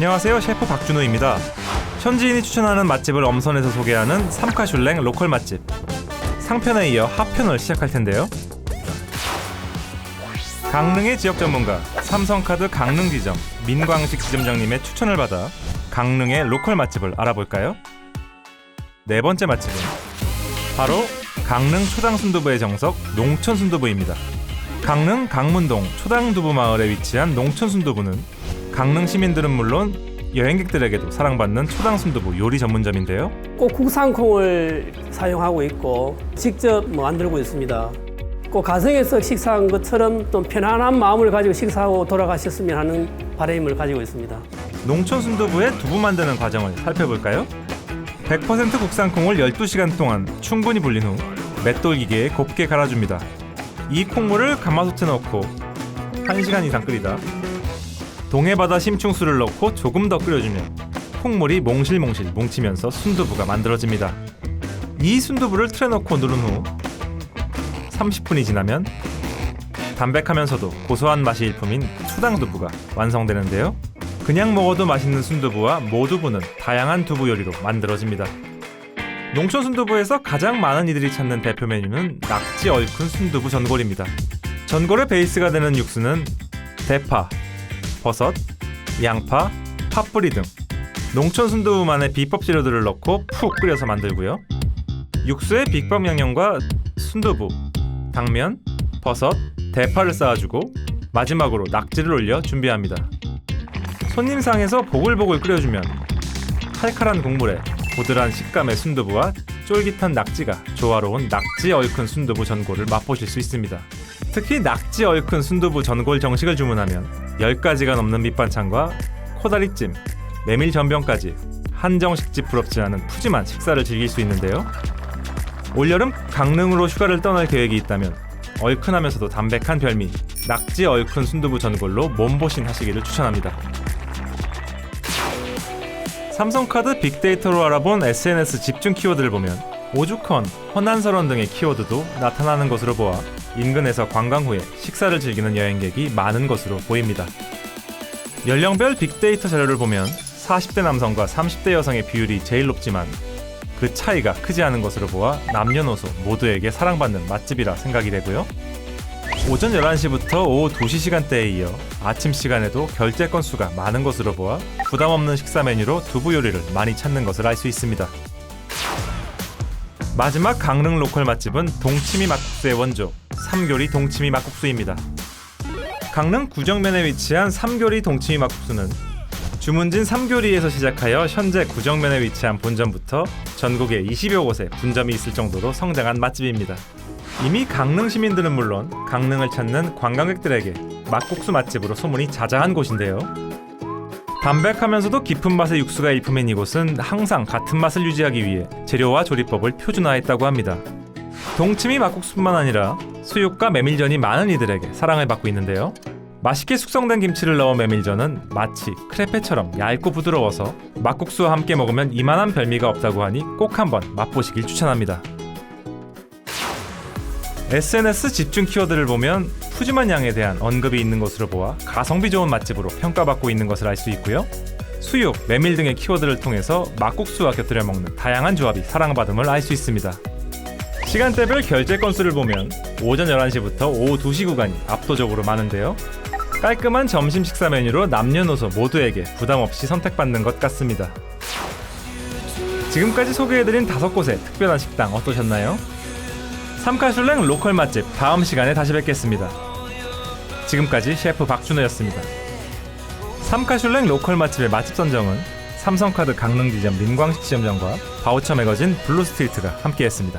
안녕하세요 셰프 박준호입니다 현지인이 추천하는 맛집을 엄선해서 소개하는 삼카슐랭 로컬 맛집 상편에 이어 하편을 시작할 텐데요 강릉의 지역 전문가 삼성카드 강릉 지점 민광식 지점장님의 추천을 받아 강릉의 로컬 맛집을 알아볼까요? 네 번째 맛집은 바로 강릉 초당 순두부의 정석 농촌 순두부입니다. 강릉 강문동 초당 두부 마을에 위치한 농촌 순두부는 강릉 시민들은 물론 여행객들에게도 사랑받는 초당순두부 요리 전문점인데요. 꼭 국산콩을 사용하고 있고 직접 뭐 만들고 있습니다. 꼭 가정에서 식사한 것처럼 좀 편안한 마음을 가지고 식사하고 돌아가셨으면 하는 바람을 가지고 있습니다. 농촌 순두부의 두부 만드는 과정을 살펴볼까요? 100% 국산 콩을 12시간 동안 충분히 불린 후 맷돌 기계에 곱게 갈아줍니다. 이 콩물을 가마솥에 넣고 1시간 이상 끓이다 동해바다 심충수를 넣고 조금 더 끓여주면 콩물이 몽실몽실 뭉치면서 순두부가 만들어집니다. 이 순두부를 틀에 넣고 누른 후 30분이 지나면 담백하면서도 고소한 맛이 일품인 초당두부가 완성되는데요. 그냥 먹어도 맛있는 순두부와 모두부는 다양한 두부 요리로 만들어집니다. 농촌 순두부에서 가장 많은 이들이 찾는 대표 메뉴는 낙지 얼큰 순두부 전골입니다. 전골의 베이스가 되는 육수는 대파, 버섯, 양파, 팥뿌리 등 농촌 순두부만의 비법 재료들을 넣고 푹 끓여서 만들고요. 육수에 비법 양념과 순두부, 당면, 버섯, 대파를 쌓아주고 마지막으로 낙지를 올려 준비합니다. 손님상에서 보글보글 끓여주면 칼칼한 국물에 고들한 식감의 순두부와 쫄깃한 낙지가 조화로운 낙지 얼큰 순두부 전골을 맛보실 수 있습니다. 특히 낙지 얼큰 순두부 전골 정식을 주문하면 10가지가 넘는 밑반찬과 코다리찜, 메밀 전병까지 한정식집 부럽지 않은 푸짐한 식사를 즐길 수 있는데요. 올여름 강릉으로 휴가를 떠날 계획이 있다면 얼큰하면서도 담백한 별미 낙지 얼큰 순두부 전골로 몸보신 하시기를 추천합니다. 삼성카드 빅데이터로 알아본 SNS 집중 키워드를 보면 오죽헌, 허난설원 등의 키워드도 나타나는 것으로 보아 인근에서 관광 후에 식사를 즐기는 여행객이 많은 것으로 보입니다. 연령별 빅데이터 자료를 보면 40대 남성과 30대 여성의 비율이 제일 높지만 그 차이가 크지 않은 것으로 보아 남녀노소 모두에게 사랑받는 맛집이라 생각이 되고요. 오전 11시부터 오후 2시 시간대에 이어 아침 시간에도 결제 건수가 많은 것으로 보아 부담 없는 식사 메뉴로 두부 요리를 많이 찾는 것을 알 수 있습니다. 마지막 강릉 로컬 맛집은 동치미 막국수의 원조 삼교리 동치미 막국수입니다. 강릉 구정면에 위치한 삼교리 동치미 막국수는 주문진 삼교리에서 시작하여 현재 구정면에 위치한 본점부터 전국에 20여 곳에 분점이 있을 정도로 성장한 맛집입니다. 이미 강릉 시민들은 물론 강릉을 찾는 관광객들에게 막국수 맛집으로 소문이 자자한 곳인데요. 담백하면서도 깊은 맛의 육수가 일품인 이곳은 항상 같은 맛을 유지하기 위해 재료와 조리법을 표준화했다고 합니다. 동치미 막국수뿐만 아니라 수육과 메밀전이 많은 이들에게 사랑을 받고 있는데요. 맛있게 숙성된 김치를 넣은 메밀전은 마치 크레페처럼 얇고 부드러워서 막국수와 함께 먹으면 이만한 별미가 없다고 하니 꼭 한번 맛보시길 추천합니다. SNS 집중 키워드를 보면 푸짐한 양에 대한 언급이 있는 것으로 보아 가성비 좋은 맛집으로 평가받고 있는 것을 알 수 있고요. 수육, 메밀 등의 키워드를 통해서 막국수와 곁들여 먹는 다양한 조합이 사랑받음을 알 수 있습니다. 시간대별 결제 건수를 보면 오전 11시부터 오후 2시 구간이 압도적으로 많은데요. 깔끔한 점심 식사 메뉴로 남녀노소 모두에게 부담 없이 선택받는 것 같습니다. 지금까지 소개해드린 다섯 곳의 특별한 식당 어떠셨나요? 삼카슐랭 로컬 맛집 다음 시간에 다시 뵙겠습니다. 지금까지 셰프 박준호였습니다. 삼카슐랭 로컬 맛집의 맛집 선정은 삼성카드 강릉지점 민광식 지점장과 바우처 매거진 블루스트리트가 함께했습니다.